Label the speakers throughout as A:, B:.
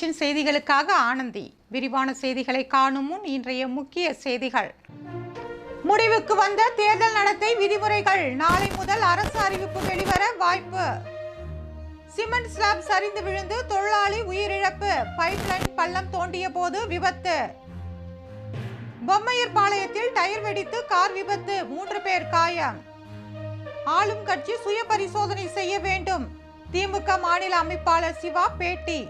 A: nation செய்திகளுக்காக ஆனந்தி விரிவான செய்திகளை காணும் முன் இன்றைய முக்கிய செய்திகள் முடிவுக்கு வந்த தேர்தல் நடத்தை விதிமுறைகள் நாளை முதல் அரசு அறிவிப்பு வெளிவர வாய்ப்பு சிமெண்ட் ஸ்லாப் சரிந்து விழுந்து தொழிலாளி உயிரிழப்பு லைன் பள்ளம் தோண்டிய போது விபத்து பொம்மையர் பாளையத்தில் டயர் வெடித்து கார் விபத்து மூன்று பேர் காயம் ஆளும் கட்சி சுய பரிசோதனை செய்ய வேண்டும் திமுக மாநில அமைப்பாளர் சிவா பேட்டி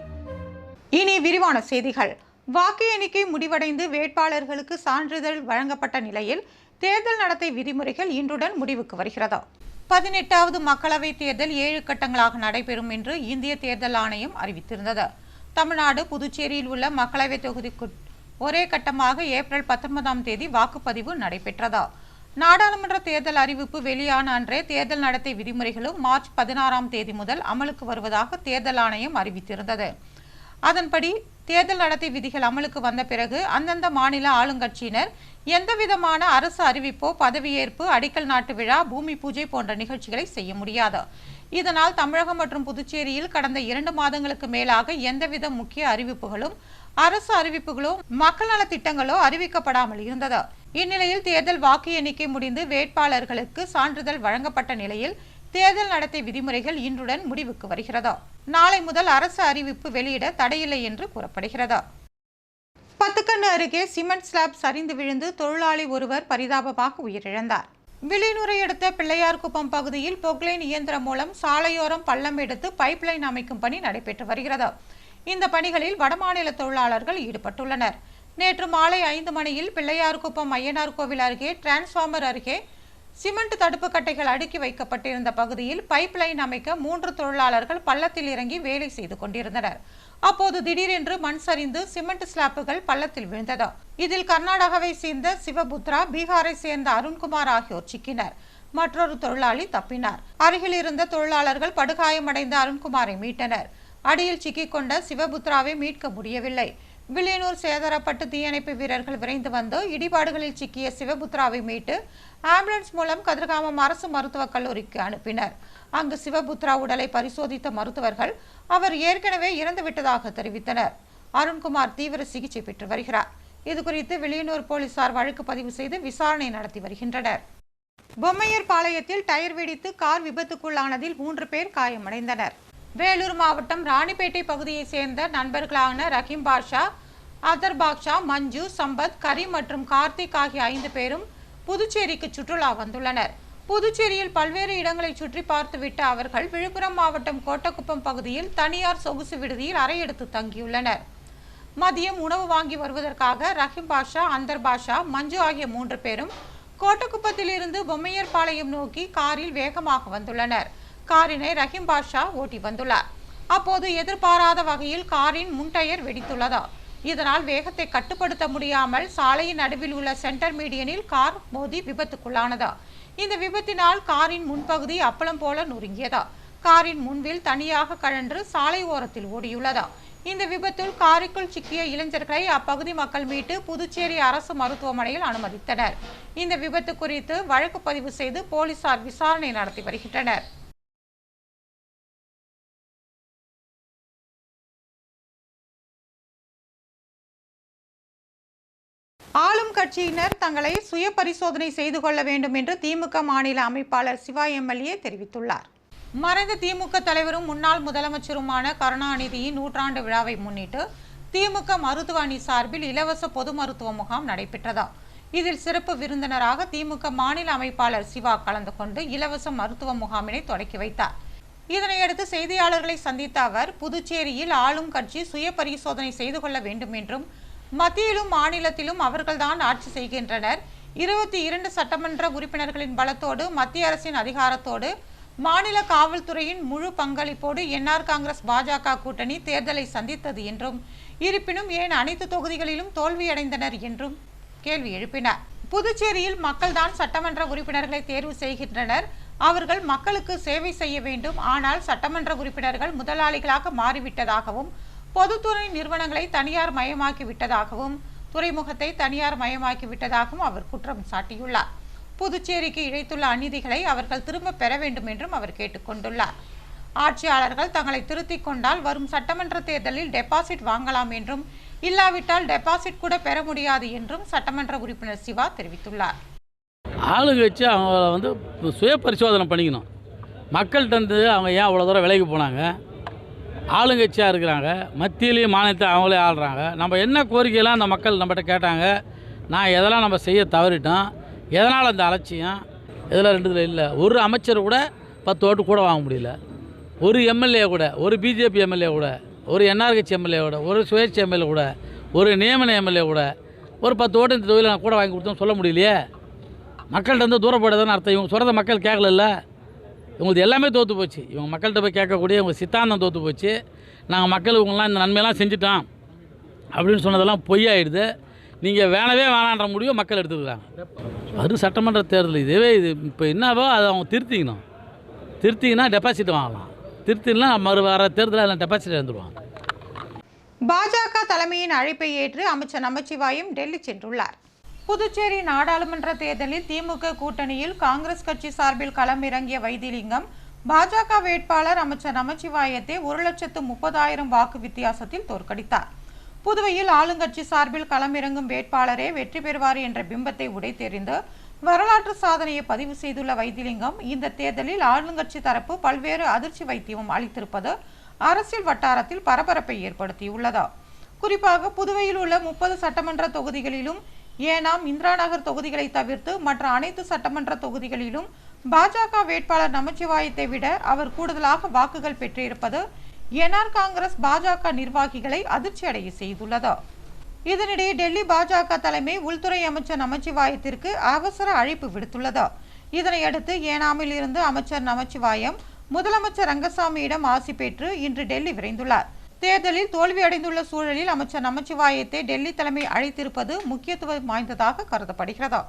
A: இனி விரிவான செய்திகள் வாக்கு எண்ணிக்கை முடிவடைந்து வேட்பாளர்களுக்கு சான்றிதழ் வழங்கப்பட்ட நிலையில் தேர்தல் நடத்தை விதிமுறைகள் இன்றுடன் முடிவுக்கு வருகிறது பதினெட்டாவது மக்களவைத் தேர்தல் ஏழு கட்டங்களாக நடைபெறும் என்று இந்திய தேர்தல் ஆணையம் அறிவித்திருந்தது தமிழ்நாடு புதுச்சேரியில் உள்ள மக்களவைத் தொகுதிக்கு ஒரே கட்டமாக ஏப்ரல் பத்தொன்பதாம் தேதி வாக்குப்பதிவு நடைபெற்றதா நாடாளுமன்ற தேர்தல் அறிவிப்பு வெளியான அன்றே தேர்தல் நடத்தை விதிமுறைகளும் மார்ச் பதினாறாம் தேதி முதல் அமலுக்கு வருவதாக தேர்தல் ஆணையம் அறிவித்திருந்தது அதன்படி தேர்தல் நடத்தை விதிகள் அமலுக்கு வந்த பிறகு அந்தந்த மாநில ஆளுங்கட்சியினர் எந்த விதமான அரசு அறிவிப்போ பதவியேற்பு அடிக்கல் நாட்டு விழா பூமி பூஜை போன்ற நிகழ்ச்சிகளை செய்ய முடியாது இதனால் தமிழகம் மற்றும் புதுச்சேரியில் கடந்த இரண்டு மாதங்களுக்கு மேலாக எந்தவித முக்கிய அறிவிப்புகளும் அரசு அறிவிப்புகளோ மக்கள் நல திட்டங்களோ அறிவிக்கப்படாமல் இருந்தது இந்நிலையில் தேர்தல் வாக்கு எண்ணிக்கை முடிந்து வேட்பாளர்களுக்கு சான்றிதழ் வழங்கப்பட்ட நிலையில் தேர்தல் நடத்தை விதிமுறைகள் இன்றுடன் முடிவுக்கு வருகிறதா நாளை முதல் அரசு அறிவிப்பு வெளியிட தடையில்லை என்று கூறப்படுகிறதா பத்துக்கண்ணு அருகே சிமெண்ட் ஸ்லாப் சரிந்து விழுந்து தொழிலாளி ஒருவர் பரிதாபமாக உயிரிழந்தார் விளைநுரை பிள்ளையார் பிள்ளையார்குப்பம் பகுதியில் பொக்லைன் இயந்திரம் மூலம் சாலையோரம் பள்ளம் எடுத்து பைப்லைன் அமைக்கும் பணி நடைபெற்று வருகிறது இந்த பணிகளில் வடமாநில தொழிலாளர்கள் ஈடுபட்டுள்ளனர் நேற்று மாலை ஐந்து மணியில் பிள்ளையார்குப்பம் ஐயனார் கோவில் அருகே டிரான்ஸ்ஃபார்மர் அருகே சிமெண்ட் தடுப்பு கட்டைகள் அடுக்கி வைக்கப்பட்டிருந்த பகுதியில் பைப் லைன் அமைக்க மூன்று தொழிலாளர்கள் பள்ளத்தில் இறங்கி வேலை செய்து கொண்டிருந்தனர் அப்போது திடீரென்று மண் சரிந்து சிமெண்ட் ஸ்லாப்புகள் பள்ளத்தில் விழுந்தது இதில் கர்நாடகாவை சேர்ந்த சிவபுத்ரா பீகாரை சேர்ந்த அருண்குமார் ஆகியோர் சிக்கினர் மற்றொரு தொழிலாளி தப்பினார் அருகில் இருந்த தொழிலாளர்கள் படுகாயமடைந்த அருண்குமாரை மீட்டனர் அடியில் சிக்கிக்கொண்ட சிவபுத்ராவை மீட்க முடியவில்லை வில்லியனூர் சேதரப்பட்டு தீயணைப்பு வீரர்கள் விரைந்து வந்து இடிபாடுகளில் சிக்கிய சிவபுத்ராவை மீட்டு ஆம்புலன்ஸ் மூலம் கதிர்காமம் அரசு மருத்துவக் கல்லூரிக்கு அனுப்பினர் அங்கு சிவபுத்ரா உடலை பரிசோதித்த மருத்துவர்கள் அவர் ஏற்கனவே இறந்துவிட்டதாக தெரிவித்தனர் அருண்குமார் தீவிர சிகிச்சை பெற்று வருகிறார் இதுகுறித்து வெளியனூர் போலீசார் வழக்கு பதிவு செய்து விசாரணை நடத்தி வருகின்றனர் பொம்மையர் பாளையத்தில் டயர் வெடித்து கார் விபத்துக்குள்ளானதில் மூன்று பேர் காயமடைந்தனர் வேலூர் மாவட்டம் ராணிப்பேட்டை பகுதியைச் சேர்ந்த நண்பர்களான ரஹீம் பாஷா அதர் பாக்ஷா மஞ்சு சம்பத் கரி மற்றும் கார்த்திக் ஆகிய ஐந்து பேரும் புதுச்சேரிக்கு சுற்றுலா வந்துள்ளனர் புதுச்சேரியில் பல்வேறு இடங்களை சுற்றி பார்த்துவிட்ட அவர்கள் விழுப்புரம் மாவட்டம் கோட்டக்குப்பம் பகுதியில் தனியார் சொகுசு விடுதியில் அறையெடுத்து தங்கியுள்ளனர் மதியம் உணவு வாங்கி வருவதற்காக ரஹிம் பாஷா அந்தர் பாஷா மஞ்சு ஆகிய மூன்று பேரும் கோட்டக்குப்பத்திலிருந்து பொம்மையர்பாளையம் நோக்கி காரில் வேகமாக வந்துள்ளனர் காரினை ரஹிம் பாஷா ஓட்டி வந்துள்ளார் அப்போது எதிர்பாராத வகையில் காரின் முன் டயர் வெடித்துள்ளதா இதனால் வேகத்தை கட்டுப்படுத்த முடியாமல் சாலையின் நடுவில் உள்ள சென்டர் மீடியனில் கார் மோதி விபத்துக்குள்ளானதா இந்த விபத்தினால் காரின் முன்பகுதி அப்பளம் போல நொறுங்கியதா காரின் முன்பில் தனியாக கழன்று சாலை ஓரத்தில் ஓடியுள்ளதா இந்த விபத்தில் காருக்குள் சிக்கிய இளைஞர்களை அப்பகுதி மக்கள் மீட்டு புதுச்சேரி அரசு மருத்துவமனையில் அனுமதித்தனர் இந்த விபத்து குறித்து வழக்கு பதிவு செய்து போலீசார் விசாரணை நடத்தி வருகின்றனர் ஆளும் கட்சியினர் தங்களை சுய பரிசோதனை செய்து கொள்ள வேண்டும் என்று திமுக மாநில அமைப்பாளர் சிவா எம்எல்ஏ தெரிவித்துள்ளார் மறைந்த திமுக தலைவரும் முன்னாள் முதலமைச்சருமான கருணாநிதியின் நூற்றாண்டு விழாவை முன்னிட்டு திமுக மருத்துவ அணி சார்பில் இலவச பொது மருத்துவ முகாம் நடைபெற்றதா இதில் சிறப்பு விருந்தினராக திமுக மாநில அமைப்பாளர் சிவா கலந்து கொண்டு இலவச மருத்துவ முகாமினை தொடக்கி வைத்தார் இதனையடுத்து செய்தியாளர்களை சந்தித்த அவர் புதுச்சேரியில் ஆளும் கட்சி சுய பரிசோதனை செய்து கொள்ள வேண்டும் என்றும் மத்தியிலும் மாநிலத்திலும் அவர்கள்தான் ஆட்சி செய்கின்றனர் இருபத்தி இரண்டு சட்டமன்ற உறுப்பினர்களின் பலத்தோடு மத்திய அரசின் அதிகாரத்தோடு மாநில காவல்துறையின் முழு பங்களிப்போடு என்ஆர் காங்கிரஸ் பாஜக கூட்டணி தேர்தலை சந்தித்தது என்றும் இருப்பினும் ஏன் அனைத்து தொகுதிகளிலும் தோல்வியடைந்தனர் என்றும் கேள்வி எழுப்பினார் புதுச்சேரியில் மக்கள்தான் சட்டமன்ற உறுப்பினர்களை தேர்வு செய்கின்றனர் அவர்கள் மக்களுக்கு சேவை செய்ய வேண்டும் ஆனால் சட்டமன்ற உறுப்பினர்கள் முதலாளிகளாக மாறிவிட்டதாகவும் பொதுத்துறை நிறுவனங்களை தனியார் மயமாக்கி விட்டதாகவும் துறைமுகத்தை தனியார் மயமாக்கி விட்டதாகவும் அவர் குற்றம் சாட்டியுள்ளார் புதுச்சேரிக்கு இழைத்துள்ள அநீதிகளை அவர்கள் திரும்ப பெற வேண்டும் என்றும் அவர் கேட்டுக்கொண்டுள்ளார் ஆட்சியாளர்கள் தங்களை திருத்திக் கொண்டால் வரும் சட்டமன்ற தேர்தலில் டெபாசிட் வாங்கலாம் என்றும் இல்லாவிட்டால் டெபாசிட் கூட பெற முடியாது என்றும் சட்டமன்ற உறுப்பினர் சிவா தெரிவித்துள்ளார்
B: ஆளுங்க வச்சு அவங்கள வந்து சுய பரிசோதனை பண்ணிக்கணும் மக்கள்கிட்ட வந்து அவங்க ஏன் அவ்வளோ தூரம் விலைக்கு போனாங்க ஆளுங்கட்சியாக இருக்கிறாங்க மத்தியிலையும் மாநிலத்தை அவங்களே ஆள்றாங்க நம்ம என்ன கோரிக்கையெல்லாம் அந்த மக்கள் நம்மகிட்ட கேட்டாங்க நான் எதெல்லாம் நம்ம செய்ய தவறிட்டோம் எதனால் அந்த அலட்சியம் இதெல்லாம் ரெண்டுதில் இல்லை ஒரு அமைச்சர் கூட பத்து ஓட்டு கூட வாங்க முடியல ஒரு எம்எல்ஏ கூட ஒரு பிஜேபி எம்எல்ஏ கூட ஒரு என்ஆர் கட்சி எம்எல்ஏ கூட ஒரு சுயேட்சை எம்எல்ஏ கூட ஒரு நியமன எம்எல்ஏ கூட ஒரு பத்து ஓட்டு இந்த தொகுதியில் நான் கூட வாங்கி கொடுத்தோம் சொல்ல முடியலையே மக்கள்கிட்ட வந்து தூரப்படுறதுன்னு அர்த்தம் இவங்க சொல்கிறத மக்கள் கேட்கல இவங்களுக்கு எல்லாமே தோற்று போச்சு இவங்க மக்கள்கிட்ட போய் கேட்கக்கூடிய இவங்க சித்தாந்தம் தோற்று போச்சு நாங்கள் மக்கள் இவங்களாம் இந்த நன்மையெல்லாம் செஞ்சுட்டோம் அப்படின்னு சொன்னதெல்லாம் பொய்யாயிடுது நீங்கள் வேணவே வேணான்ற முடிவை மக்கள் எடுத்துக்கிறாங்க வரும் சட்டமன்ற தேர்தல் இதுவே இது இப்போ என்னவோ அதை அவங்க திருத்திக்கணும் திருத்திங்கன்னா டெபாசிட் வாங்கலாம் திருத்தினா மறு வர தேர்தலில் அதில் டெபாசிட் எழுந்துருவாங்க பாஜக தலைமையின் அழைப்பை ஏற்று அமைச்சர் நமச்சிவாயும் டெல்லி சென்றுள்ளார் புதுச்சேரி நாடாளுமன்ற தேர்தலில் திமுக கூட்டணியில் காங்கிரஸ் கட்சி சார்பில் களமிறங்கிய வைத்திலிங்கம் பாஜக வேட்பாளர் அமைச்சர் நமச்சிவாயத்தை ஒரு லட்சத்து முப்பதாயிரம் வாக்கு வித்தியாசத்தில் தோற்கடித்தார் புதுவையில் ஆளுங்கட்சி சார்பில் களமிறங்கும் வேட்பாளரே வெற்றி பெறுவார் என்ற பிம்பத்தை உடைத்தெறிந்து வரலாற்று சாதனையை பதிவு செய்துள்ள வைத்திலிங்கம் இந்த தேர்தலில் ஆளுங்கட்சி தரப்பு பல்வேறு அதிர்ச்சி வைத்தியம் அளித்திருப்பது அரசியல் வட்டாரத்தில் பரபரப்பை ஏற்படுத்தியுள்ளது குறிப்பாக புதுவையில் உள்ள முப்பது சட்டமன்ற தொகுதிகளிலும் ஏனாம் இந்திராநகர் தொகுதிகளை தவிர்த்து மற்ற அனைத்து சட்டமன்ற தொகுதிகளிலும் பாஜக வேட்பாளர் நமச்சிவாயத்தை விட அவர் கூடுதலாக வாக்குகள் பெற்றிருப்பது என்ஆர் காங்கிரஸ் பாஜக நிர்வாகிகளை அதிர்ச்சியடைய செய்துள்ளது இதனிடையே டெல்லி பாஜக தலைமை உள்துறை அமைச்சர் நமச்சிவாயத்திற்கு அவசர அழைப்பு விடுத்துள்ளது இதனையடுத்து ஏனாமில் இருந்து அமைச்சர் நமச்சிவாயம் முதலமைச்சர் ரங்கசாமியிடம் ஆசி பெற்று இன்று டெல்லி விரைந்துள்ளார் தேர்தலில் தோல்வியடைந்துள்ள சூழலில் அமைச்சர் நமச்சிவாயத்தை டெல்லி தலைமை அழைத்திருப்பது முக்கியத்துவம் வாய்ந்ததாக கருதப்படுகிறது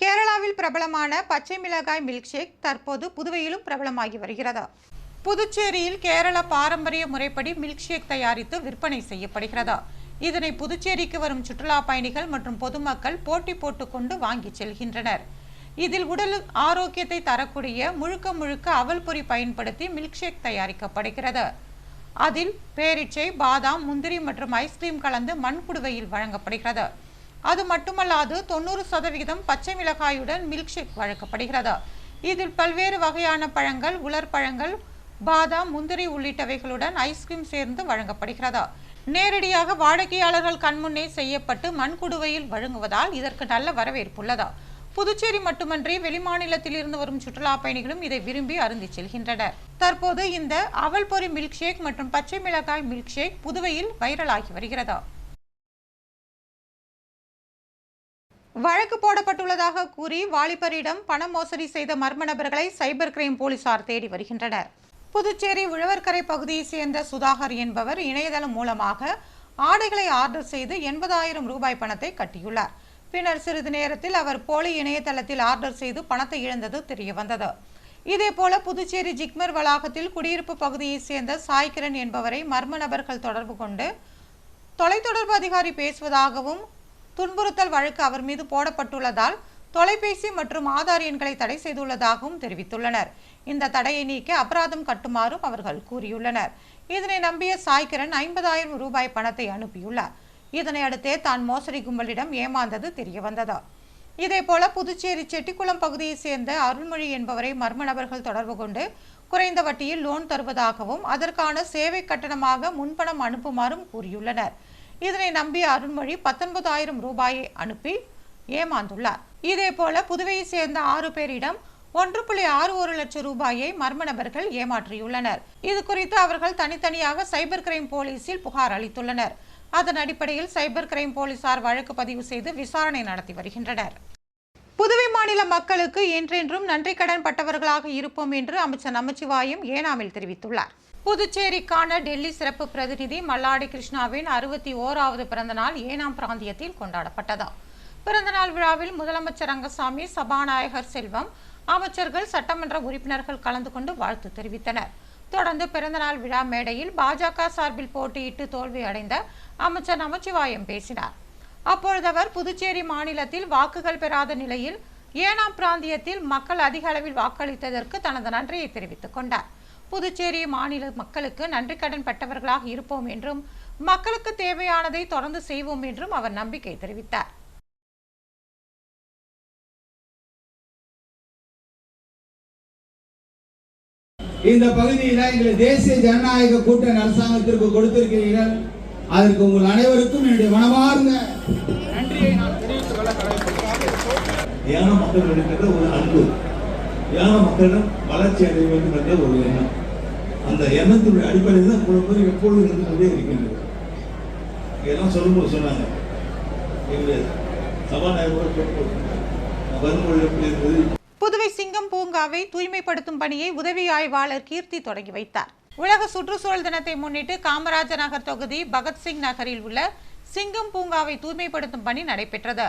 B: கேரளாவில் பிரபலமான பச்சை மிளகாய் மில்க் ஷேக் தற்போது புதுவையிலும் பிரபலமாகி வருகிறதா புதுச்சேரியில் கேரள பாரம்பரிய முறைப்படி மில்க் ஷேக் தயாரித்து விற்பனை செய்யப்படுகிறதா இதனை புதுச்சேரிக்கு வரும் சுற்றுலா பயணிகள் மற்றும் பொதுமக்கள் போட்டி போட்டுக்கொண்டு வாங்கி செல்கின்றனர் இதில் உடல் ஆரோக்கியத்தை தரக்கூடிய முழுக்க முழுக்க அவல் பொறி பயன்படுத்தி மில்க் ஷேக் தயாரிக்கப்படுகிறது அதில் பேரிச்சை பாதாம் முந்திரி மற்றும் ஐஸ்கிரீம் கலந்து மண்குடுவையில் வழங்கப்படுகிறது அது மட்டுமல்லாது தொண்ணூறு சதவிகிதம் பச்சை மிளகாயுடன் மில்க் ஷேக் வழங்கப்படுகிறது இதில் பல்வேறு வகையான பழங்கள் உலர்பழங்கள் பாதாம் முந்திரி உள்ளிட்டவைகளுடன் ஐஸ்கிரீம் சேர்ந்து வழங்கப்படுகிறது நேரடியாக வாடிக்கையாளர்கள் கண்முன்னே செய்யப்பட்டு மண்குடுவையில் வழங்குவதால் இதற்கு நல்ல வரவேற்புள்ளதா புதுச்சேரி மட்டுமன்றி வெளிமாநிலத்தில் இருந்து வரும் சுற்றுலா பயணிகளும் இதை விரும்பி அருந்தி செல்கின்றனர் தற்போது இந்த அவல் பொறி மில்க் ஷேக் மற்றும் பச்சை மிளகாய் மில்க் ஷேக் புதுவையில் வைரலாகி வருகிறது வழக்கு போடப்பட்டுள்ளதாக கூறி வாலிபரிடம் பண மோசடி செய்த மர்ம நபர்களை சைபர் கிரைம் போலீசார் தேடி வருகின்றனர் புதுச்சேரி உழவர்கரை பகுதியை சேர்ந்த சுதாகர் என்பவர் இணையதளம் மூலமாக ஆடைகளை ஆர்டர் செய்து எண்பதாயிரம் ரூபாய் பணத்தை கட்டியுள்ளார் பின்னர் சிறிது நேரத்தில் அவர் போலி இணையதளத்தில் ஆர்டர் செய்து பணத்தை இழந்தது தெரியவந்தது இதேபோல புதுச்சேரி ஜிக்மர் வளாகத்தில் குடியிருப்பு பகுதியைச் சேர்ந்த சாய்கிரன் என்பவரை மர்ம நபர்கள் தொடர்பு கொண்டு தொலைத்தொடர்பு அதிகாரி பேசுவதாகவும் துன்புறுத்தல் வழக்கு அவர் மீது போடப்பட்டுள்ளதால் தொலைபேசி மற்றும் ஆதார் எண்களை தடை செய்துள்ளதாகவும் தெரிவித்துள்ளனர் இந்த தடையை நீக்க அபராதம் கட்டுமாறும் அவர்கள் கூறியுள்ளனர் இதனை நம்பிய சாய்கிரன் ஐம்பதாயிரம் ரூபாய் பணத்தை அனுப்பியுள்ளார் இதனையடுத்தே தான் மோசடி கும்பலிடம் ஏமாந்தது இதே இதேபோல புதுச்சேரி செட்டிக்குளம் பகுதியைச் சேர்ந்த அருள்மொழி என்பவரை மர்ம நபர்கள் தொடர்பு கொண்டு குறைந்த வட்டியில் லோன் தருவதாகவும் அதற்கான சேவை கட்டணமாக முன்பணம் அனுப்புமாறும் கூறியுள்ளனர் இதனை நம்பி அருள்மொழி பத்தொன்பதாயிரம் ரூபாயை அனுப்பி ஏமாந்துள்ளார் இதேபோல புதுவையை சேர்ந்த ஆறு பேரிடம் ஒன்று புள்ளி ஆறு ஒரு லட்சம் ரூபாயை மர்ம நபர்கள் ஏமாற்றியுள்ளனர் இது குறித்து அவர்கள் தனித்தனியாக சைபர் கிரைம் போலீசில் புகார் அளித்துள்ளனர் அதன் அடிப்படையில் சைபர் கிரைம் போலீசார் வழக்கு பதிவு செய்து விசாரணை நடத்தி வருகின்றனர் புதுவை மாநில மக்களுக்கு என்றென்றும் நன்றி கடன் பட்டவர்களாக இருப்போம் என்று அமைச்சர் நமச்சிவாயம் ஏனாமில் தெரிவித்துள்ளார் புதுச்சேரிக்கான டெல்லி சிறப்பு பிரதிநிதி மல்லாடி கிருஷ்ணாவின் அறுபத்தி ஓராவது பிறந்தநாள் ஏனாம் பிராந்தியத்தில் கொண்டாடப்பட்டது பிறந்தநாள் விழாவில் முதலமைச்சர் ரங்கசாமி சபாநாயகர் செல்வம் அமைச்சர்கள் சட்டமன்ற உறுப்பினர்கள் கலந்து கொண்டு வாழ்த்து தெரிவித்தனர் தொடர்ந்து பிறந்தநாள் விழா மேடையில் பாஜக சார்பில் போட்டியிட்டு தோல்வி அடைந்த அமைச்சர் நமச்சிவாயம் பேசினார் அப்பொழுது அவர் புதுச்சேரி மாநிலத்தில் வாக்குகள் பெறாத நிலையில் ஏனாம் பிராந்தியத்தில் மக்கள் அதிக அளவில் வாக்களித்ததற்கு தனது நன்றியை தெரிவித்துக் கொண்டார் புதுச்சேரி மாநில மக்களுக்கு நன்றி கடன் பட்டவர்களாக இருப்போம் என்றும் மக்களுக்கு தேவையானதை தொடர்ந்து செய்வோம் என்றும் அவர் நம்பிக்கை தெரிவித்தார் இந்த பகுதியில் எங்களை தேசிய ஜனநாயக கூட்டணி அரசாங்கத்திற்கு கொடுத்திருக்கிறீர்கள் அதற்கு உங்கள் அனைவருக்கும் என்னுடைய மனமார்ந்த நன்றியை நான் ஏன மக்கள் எடுக்கின்ற ஒரு அன்பு ஏன மக்களிடம் வளர்ச்சி அடைய வேண்டும் என்ற ஒரு எண்ணம் அந்த எண்ணத்தினுடைய அடிப்படையில் தான் குழப்பம் எப்பொழுதும் இருந்து கொண்டே இருக்கின்றது இதெல்லாம் சொல்லும்போது சொன்னாங்க எங்களுடைய சபாநாயகர் வரும்பொழுது எப்படி இருந்தது புதுவை சிங்கம் பூங்காவை தூய்மைப்படுத்தும் பணியை உதவி ஆய்வாளர் கீர்த்தி தொடங்கி வைத்தார் உலக சுற்றுச்சூழல் தினத்தை முன்னிட்டு காமராஜர் நகர் தொகுதி பகத்சிங் நகரில் உள்ள சிங்கம் பூங்காவை தூய்மைப்படுத்தும் பணி நடைபெற்றது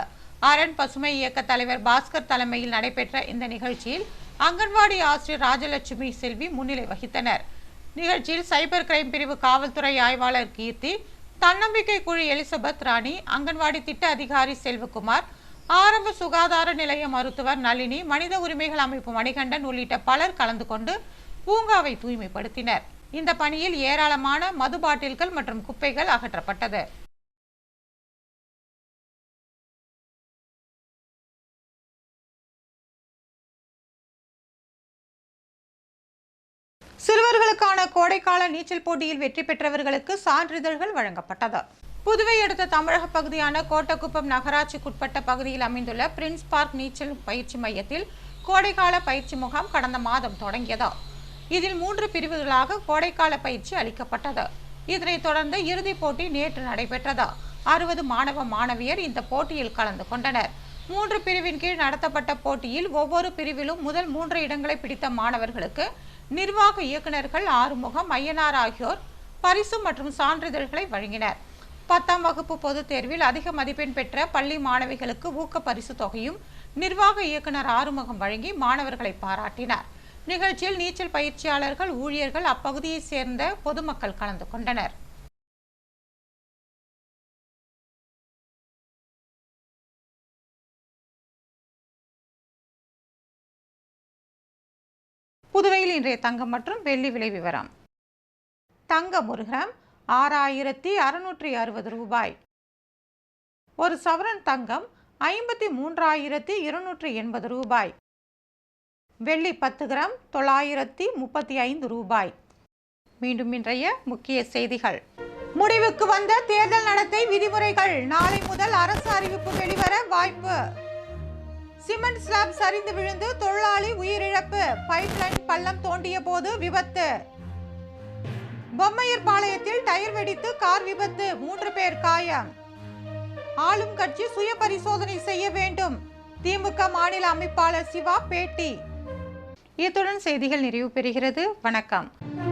B: அரண் பசுமை இயக்க தலைவர் பாஸ்கர் தலைமையில் நடைபெற்ற இந்த நிகழ்ச்சியில் அங்கன்வாடி ஆசிரியர் ராஜலட்சுமி செல்வி முன்னிலை வகித்தனர் நிகழ்ச்சியில் சைபர் கிரைம் பிரிவு காவல்துறை ஆய்வாளர் கீர்த்தி தன்னம்பிக்கை குழு எலிசபெத் ராணி அங்கன்வாடி திட்ட அதிகாரி செல்வகுமார் ஆரம்ப சுகாதார நிலைய மருத்துவர் நளினி மனித உரிமைகள் அமைப்பு மணிகண்டன் உள்ளிட்ட பலர் கலந்து கொண்டு பூங்காவை தூய்மைப்படுத்தினர் இந்த பணியில் ஏராளமான மது பாட்டில்கள் மற்றும் குப்பைகள் அகற்றப்பட்டது சிறுவர்களுக்கான கோடைக்கால நீச்சல் போட்டியில் வெற்றி பெற்றவர்களுக்கு சான்றிதழ்கள் வழங்கப்பட்டது புதுவை அடுத்த தமிழக பகுதியான கோட்டக்குப்பம் நகராட்சிக்குட்பட்ட பகுதியில் அமைந்துள்ள பிரின்ஸ் பார்க் நீச்சல் பயிற்சி மையத்தில் கோடைக்கால பயிற்சி முகாம் கடந்த மாதம் தொடங்கியது இதில் மூன்று பிரிவுகளாக கோடைக்கால பயிற்சி அளிக்கப்பட்டது இதனைத் தொடர்ந்து இறுதிப் போட்டி நேற்று நடைபெற்றது அறுபது மாணவ மாணவியர் இந்த போட்டியில் கலந்து கொண்டனர் மூன்று பிரிவின் கீழ் நடத்தப்பட்ட போட்டியில் ஒவ்வொரு பிரிவிலும் முதல் மூன்று இடங்களை பிடித்த மாணவர்களுக்கு நிர்வாக இயக்குநர்கள் ஆறுமுகம் ஐயனார் ஆகியோர் பரிசு மற்றும் சான்றிதழ்களை வழங்கினர் பத்தாம் வகுப்பு பொதுத் தேர்வில் அதிக மதிப்பெண் பெற்ற பள்ளி மாணவிகளுக்கு ஊக்க பரிசு தொகையும் நிர்வாக இயக்குனர் ஆறுமுகம் வழங்கி மாணவர்களை பாராட்டினார் நிகழ்ச்சியில் நீச்சல் பயிற்சியாளர்கள் ஊழியர்கள் அப்பகுதியைச் சேர்ந்த பொதுமக்கள் கலந்து கொண்டனர் புதுவையில் இன்றைய தங்கம் மற்றும் வெள்ளி விலை விவரம் தங்கம் ஒரு கிராம் ஆறாயிரத்தி அறுநூற்றி அறுபது ரூபாய் ஒரு சவரன் தங்கம் ஐம்பத்தி மூன்றாயிரத்தி இருநூற்றி எண்பது ரூபாய் வெள்ளி பத்து கிராம் தொள்ளாயிரத்தி முப்பத்தி ஐந்து ரூபாய் மீண்டும் இன்றைய முக்கிய செய்திகள் முடிவுக்கு வந்த தேர்தல் நடத்தை விதிமுறைகள் நாளை முதல் அரசு அறிவிப்பு வெளிவர வாய்ப்பு சிமெண்ட் ஸ்லாப் சரிந்து விழுந்து தொழிலாளி உயிரிழப்பு லைன் பள்ளம் தோண்டிய போது விபத்து பொம்மையர் பாளையத்தில் டயர் வெடித்து கார் விபத்து மூன்று பேர் காயம் ஆளும் கட்சி சுய பரிசோதனை செய்ய வேண்டும் திமுக மாநில அமைப்பாளர் சிவா பேட்டி இத்துடன் செய்திகள் நிறைவு பெறுகிறது வணக்கம்